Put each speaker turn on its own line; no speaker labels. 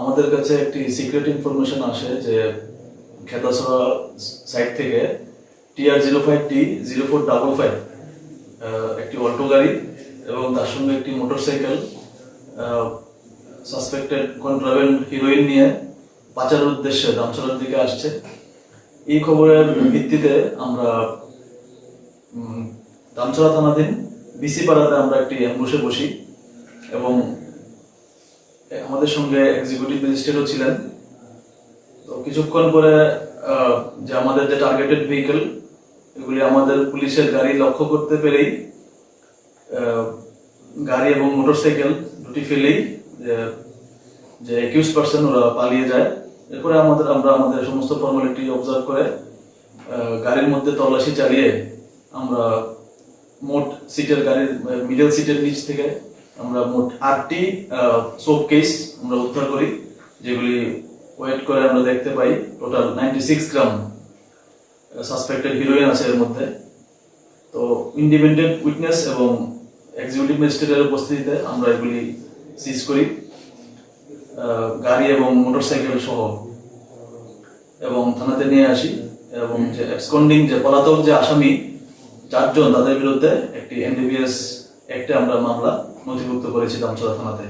আমাদের কাছে একটি সিক্রেট ইনফরমেশন আসে যে খেতাসরা সাইট থেকে TR zero five T zero four double five একটি অল্টো গাড়ি এবং তার সঙ্গে একটি মোটরসাইকেল সাসপেক্টেড কন্ট্রাভেন্ট হিরোইন নিয়ে পাচারের উদ্দেশ্যে দামছড়ার দিকে আসছে। এই খবরের ভিত্তিতে আমরা দামছড়া থানাধীন বিসি পাড়াতে আমরা একটি অ্যাম্বুসে বসি এবং আমাদের সঙ্গে এক্সিকিউটিভ ম্যাজিস্ট্রেটও ছিলেন। তো কিছুক্ষণ পরে যে আমাদের যে টার্গেটেড ভেহিকেল এগুলি আমাদের পুলিশের গাড়ি লক্ষ্য করতে পেরেই গাড়ি এবং মোটরসাইকেল দুটি ফেলেই, যে- একিউজ পার্সন ওরা পালিয়ে যায়। এরপরে আমাদের, আমরা আমাদের সমস্ত ফর্মালিটি অবজার্ভ করে গাড়ির মধ্যে তল্লাশি চালিয়ে আমরা মোট সিটের গাড়ির মিডল সিটের নিচ থেকে আমরা মোট আটটি সোপ কেস আমরা উদ্ধার করি, যেগুলি ওয়েট করে আমরা দেখতে পাই। Total ninety six gram suspected heroin আছে এর মধ্যে। তো ইন্ডিপেন্ডেন্ট উইটনেস এবং এক্সিকিউটিভ ম্যাজিস্ট্রেটের উপস্থিতিতে আমরা এগুলি সিজ করি গাড়ি এবং মোটরসাইকেল সহ। এবং থানাতে নিয়ে আসি, এবং যে এক্সকন্ডিং যে পলাতক যে আসামি, চারজন তাদের বিরুদ্ধে একটি এনডিপিএস একটে আমরা মামলা নথিভুক্ত করেছি দামচড়া থানাতে।